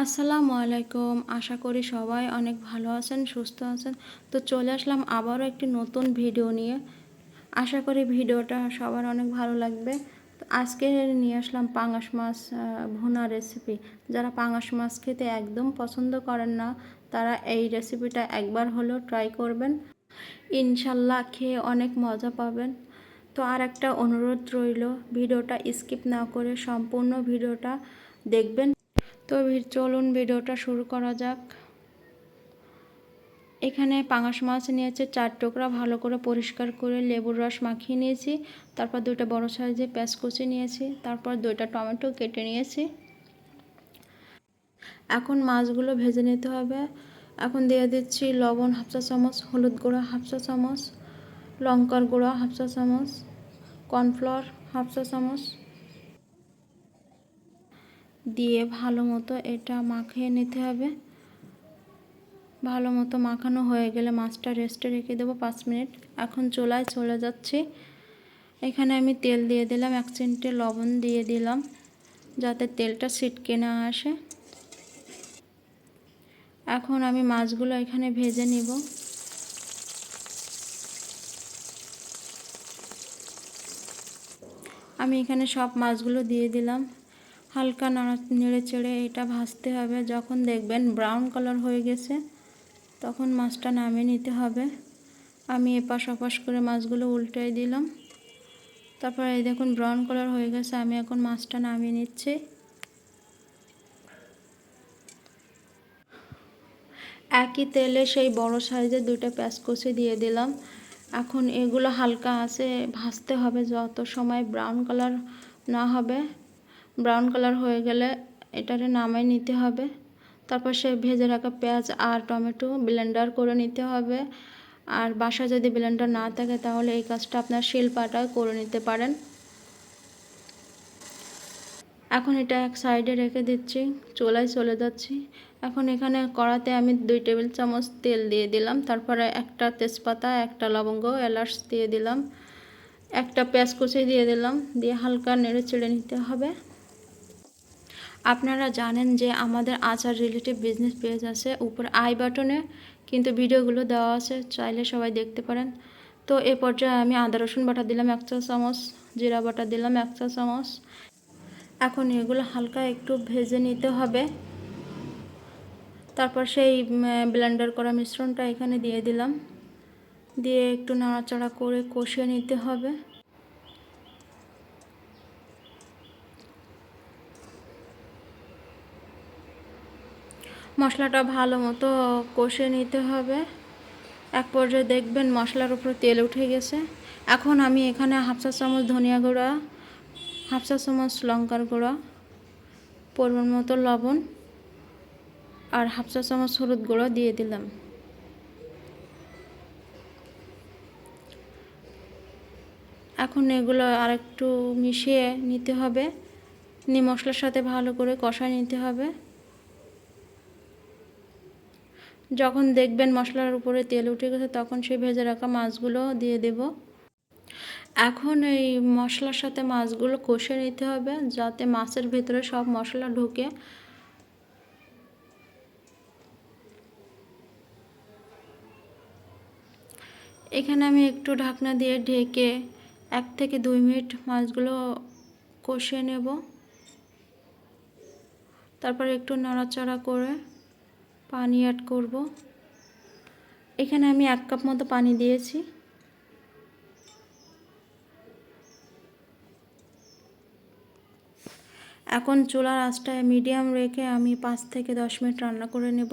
আসসালামু আলাইকুম। আশা করি সবাই অনেক ভালো আছেন, সুস্থ আছেন। তো চলে আসলাম আবারও একটি নতুন ভিডিও নিয়ে। আশা করি ভিডিওটা সবার অনেক ভালো লাগবে। তো আজকে নিয়ে আসলাম পাঙাশ মাছ ভুনা রেসিপি যারা পাঙাশ মাছ খেতে একদম পছন্দ করেন না, তারা এই রেসিপিটা একবার হলেও ট্রাই করবেন। ইনশাল্লাহ খেয়ে অনেক মজা পাবেন। তো আর একটা অনুরোধ রইল, ভিডিওটা স্কিপ না করে সম্পূর্ণ ভিডিওটা দেখবেন। তো চলুন ভিডিওটা শুরু করা যাক। এখানে পাঙাশ মাছ নিয়েছে, চার টুকরা ভালো করে পরিষ্কার করে লেবুর রস মাখিয়ে নিয়েছি। তারপর দুইটা বড় সাইজে পেঁয়াজ কুচি নিয়েছি, তারপর দুইটা টমেটো কেটে নিয়েছি। এখন মাছগুলো ভেজে নিতে হবে। এখন দিয়ে দিচ্ছি লবণ হাফ চা চামচ, হলুদ গুঁড়ো হাফ চা চামচ, লঙ্কার গুঁড়ো হাফ চা চামচ, কর্নফ্লাওয়ার হাফ চা চামচ দিয়ে ভালো মতো এটা মাখিয়ে নিতে হবে। ভালো মতো মাখানো হয়ে গেলে মাছটা রেস্টে রেখে দেবো পাঁচ মিনিট। এখন চোলায় চলে যাচ্ছি। এখানে আমি তেল দিয়ে দিলাম, এক চিমটে লবণ দিয়ে দিলাম, যাতে তেলটা ছিটকে না আসে। এখন আমি মাছগুলো এখানে ভেজে নিব। আমি এখানে সব মাছগুলো দিয়ে দিলাম। হালকা নাড়া নেড়ে চেড়ে এটা ভাজতে হবে। যখন দেখবেন ব্রাউন কালার হয়ে গেছে, তখন মাছটা নামিয়ে নিতে হবে। আমি এপাশ ওপাশ করে মাছগুলো উল্টে দিলাম। তারপর এই দেখুন ব্রাউন কালার হয়ে গেছে, আমি এখন মাছটা নামিয়ে নিচ্ছি। একই তেলে সেই বড় সাইজের দুইটা কষে দিয়ে দিলাম। এখন এগুলো হালকা আছে, ভাজতে হবে যত সময় ব্রাউন কালার না হবে। ব্রাউন কালার হয়ে গেলে এটারে নামাই নিতে হবে। তারপর সে ভেজে রাখা পেঁয়াজ আর টমেটো ব্লেন্ডার করে নিতে হবে। আর বাসায় যদি ব্লেন্ডার না থাকে তাহলে এই কাজটা আপনার শিলপাটায় করে নিতে পারেন। এখন এটা এক সাইডে রেখে দিচ্ছি, চুলায় চলে যাচ্ছি। এখন এখানে কড়াতে আমি দুই টেবিল চামচ তেল দিয়ে দিলাম, তারপরে একটা তেজপাতা, একটা লবঙ্গ, এলাচ দিয়ে দিলাম। একটা পেঁয়াজ কুচি দিয়ে দিলাম, দিয়ে হালকা নেড়ে চেড়ে নিতে হবে। আপনারা জানেন যে আমাদের আচার রিলেটিভ বিজনেস পেজ আছে, উপর আই বাটনে কিন্তু ভিডিওগুলো দেওয়া আছে, চাইলে সবাই দেখতে পারেন। তো এ পর্যায়ে আমি আদা, রসুন বাটা দিলাম এক চা চামচ, জিরা বাটা দিলাম এক চা চামচ। এখন এগুলো হালকা একটু ভেজে নিতে হবে। তারপর সেই ব্লেন্ডার করা মিশ্রণটা এখানে দিয়ে দিলাম। দিয়ে একটু নাড়াচাড়া করে কষিয়ে নিতে হবে। মশলাটা ভালো মতো কষে নিতে হবে। এক পর্যায়ে দেখবেন মশলার উপরে তেল উঠে গেছে। এখন আমি এখানে হাফ চা চামচ ধনিয়া গুঁড়া, হাফ চা চামচ লঙ্কার গুঁড়া, পরিমাণ মতো লবণ আর হাফ চা চামচ হলুদ গুঁড়ো দিয়ে দিলাম। এখন এগুলো আরেকটু মিশিয়ে নিতে হবে। নিয়ে মশলার সাথে ভালো করে কষায় নিতে হবে। যখন দেখবেন মশলার উপরে তেল উঠে গেছে, তখন সেই ভেজে রাখা মাছগুলো দিয়ে দেব। এখন এই মশলার সাথে মাছগুলো কষে নিতে হবে, যাতে মাছের ভেতরে সব মশলা ঢুকে। এখানে আমি একটু ঢাকনা দিয়ে ঢেকে এক থেকে দুই মিনিট মাছগুলো কষিয়ে নেব। তারপর একটু নাড়াচাড়া করে পানি অ্যাড করব। এখানে আমি এক কাপ মতো পানি দিয়েছি। এখন চুলার আঁচটায় মিডিয়াম রেখে আমি পাঁচ থেকে দশ মিনিট রান্না করে নেব।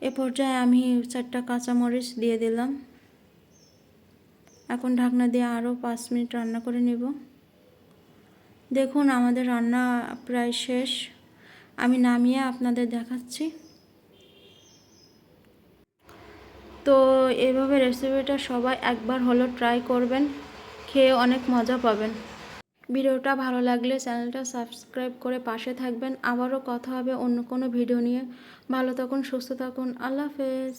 এ পর্যায়ে আমি চারটা কাঁচামরিচ দিয়ে দিলাম। এখন ঢাকনা দিয়ে আরও পাঁচ মিনিট রান্না করে নেব। দেখুন, আমাদের রান্না প্রায় শেষ। আমি নামিয়ে আপনাদের দেখাচ্ছি। তো এভাবে রেসিপিটা সবাই একবার হলো ট্রাই করবেন, খেয়ে অনেক মজা পাবেন। ভিডিওটা ভালো লাগলে চ্যানেলটা সাবস্ক্রাইব করে পাশে থাকবেন। আবারও কথা হবে অন্য কোনো ভিডিও নিয়ে। ভালো থাকুন, সুস্থ থাকুন। আল্লাহ হাফেজ।